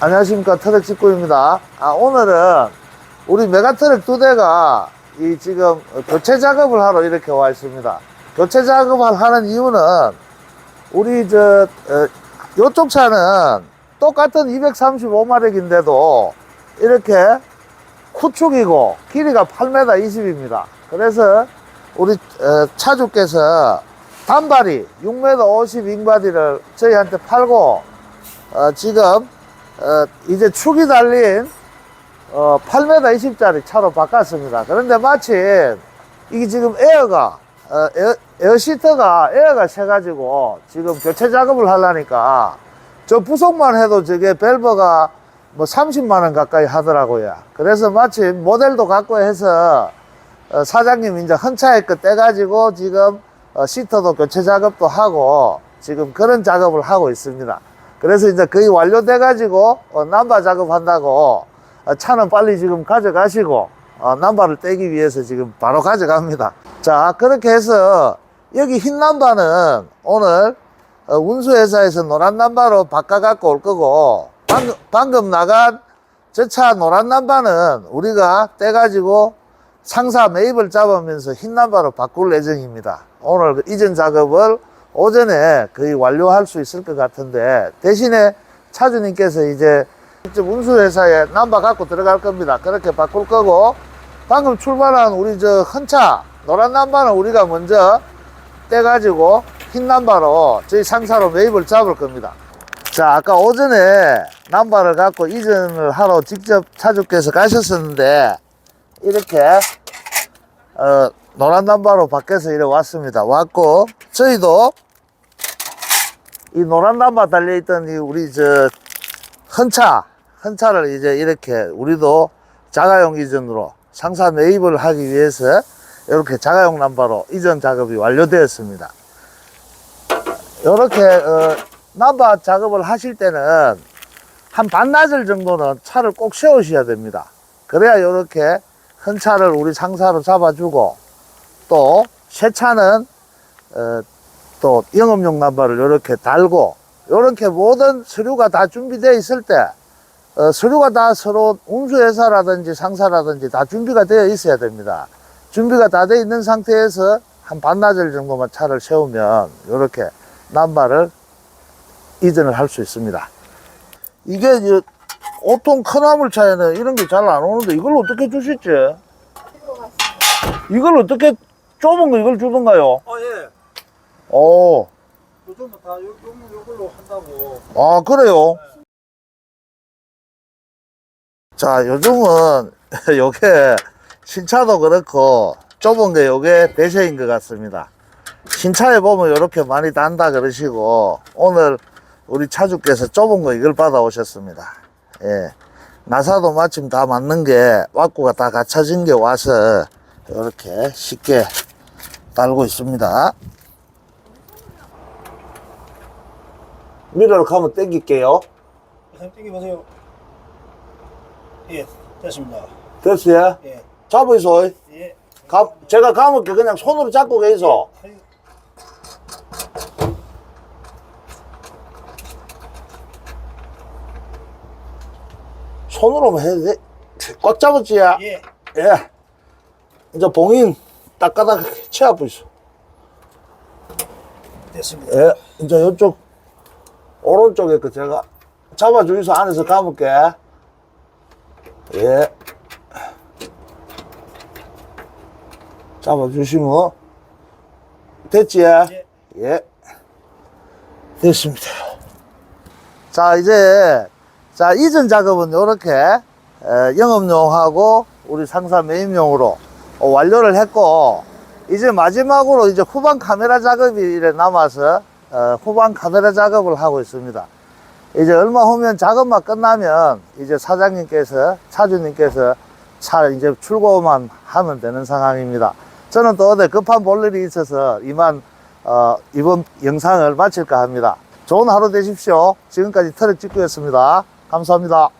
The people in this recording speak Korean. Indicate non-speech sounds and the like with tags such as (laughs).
안녕하십니까. 트럭 직구입니다. 아, 오늘은 우리 메가트럭 두 대가 이 지금 교체 작업을 하러 이렇게 와 있습니다. 교체 작업을 하는 이유는 우리 저 어, 요쪽 차는 똑같은 235마력인데도 이렇게 쿠축이고 길이가 8m 20입니다. 그래서 우리 어, 차주께서 단발이 6m 50 잉바디를 저희한테 팔고 어, 지금 어, 이제 축이 달린 어, 8m 20짜리 차로 바꿨습니다. 그런데 마침 이게 지금 에어가 어, 에어, 에어 시터가 에어가 새가지고 지금 교체 작업을 하려니까 저 부속만 해도 저게 밸브가 뭐 30만 원 가까이 하더라고요. 그래서 마침 모델도 갖고 해서 어, 사장님 이제 헌차에 거 떼가지고 지금 어, 시터도 교체 작업도 하고 지금 그런 작업을 하고 있습니다. 그래서 이제 거의 완료돼 가지고 어, 남바 작업한다고 어, 차는 빨리 지금 가져가시고 어, 남바를 떼기 위해서 지금 바로 가져갑니다. 자 그렇게 해서 여기 흰 남바는 오늘 어, 운수회사에서 노란 남바로 바꿔 갖고 올 거고 방금, 방금 나간 저 차 노란 남바는 우리가 떼 가지고 상사 매입을 잡으면서 흰 남바로 바꿀 예정입니다. 오늘 그 이전 작업을 오전에 거의 완료할 수 있을 것 같은데 대신에 차주님께서 이제 직접 운수회사에 남바 갖고 들어갈 겁니다. 그렇게 바꿀 거고 방금 출발한 우리 저 헌차 노란 남바는 우리가 먼저 떼가지고 흰 남바로 저희 상사로 매입을 잡을 겁니다. 자, 아까 오전에 남바를 갖고 이전을 하러 직접 차주께서 가셨었는데 이렇게 어, 노란 남바로 밖에서 이래 왔습니다. 왔고 저희도 이 노란 남바 달려있던 이 우리 저 헌차 헌차를 이제 이렇게 우리도 자가용 이전으로 상사 매입을 하기 위해서 이렇게 자가용 남바로 이전 작업이 완료되었습니다. 이렇게 어, 남바 작업을 하실 때는 한 반나절 정도는 차를 꼭 세우셔야 됩니다. 그래야 이렇게 헌 차를 우리 상사로 잡아주고 또 새 차는 어, 또 영업용 남바를 이렇게 달고 이렇게 모든 서류가 다 준비되어 있을 때 어, 서류가 다 서로 운수회사라든지 상사라든지 다 준비가 되어 있어야 됩니다. 준비가 다 되어 있는 상태에서 한 반나절 정도만 차를 세우면 이렇게 남바를 이전을 할 수 있습니다. 이게 이제 보통 큰 화물차에는 이런 게 잘 안 오는데 이걸 어떻게 주실지? 이걸 어떻게 좁은 거 이걸 주던가요? 아 예. 오, 요즘은 다 요, 요, 요걸로 한다고. 아 그래요? 자 요즘은 (laughs) 요게 신차도 그렇고 좁은 게 요게 대세인 것 같습니다. 신차에 보면 이렇게 많이 단다 그러시고 오늘 우리 차주께서 좁은 거 이걸 받아 오셨습니다. 예. 나사도 마침 다 맞는 게 왁구가 다 갖춰진 게 와서 이렇게 쉽게 달고 있습니다 미러를 가면 땡길게요 선생님 땡겨보세요. 예, 됐습니다. 됐어요? 예, 잡으이소. 예. 가, 제가 감을게 그냥 손으로 잡고 계소. 아유, 손으로만 해도 돼. 꽉 잡았지야? 예. 예. 이제 봉인 딱가닥 채아부 있어. 됐습니다. 예. 이제 이쪽 오른쪽에 그 제가 잡아주이소 안에서 감을게. 예. 잡아주시면 됐지? 예. 예. 됐습니다. 자, 이제, 자, 이전 작업은 이렇게 영업용하고 우리 상사 매입용으로 어, 완료를 했고, 이제 마지막으로 이제 후방 카메라 작업이 이래 남아서 어, 후방 카메라 작업을 하고 있습니다. 이제 얼마 후면 작업만 끝나면 이제 사장님께서, 차주님께서 차 이제 출고만 하면 되는 상황입니다. 저는 또 어디 급한 볼 일이 있어서 이만 어, 이번 영상을 마칠까 합니다. 좋은 하루 되십시오. 지금까지 트럭 직구였습니다. 감사합니다.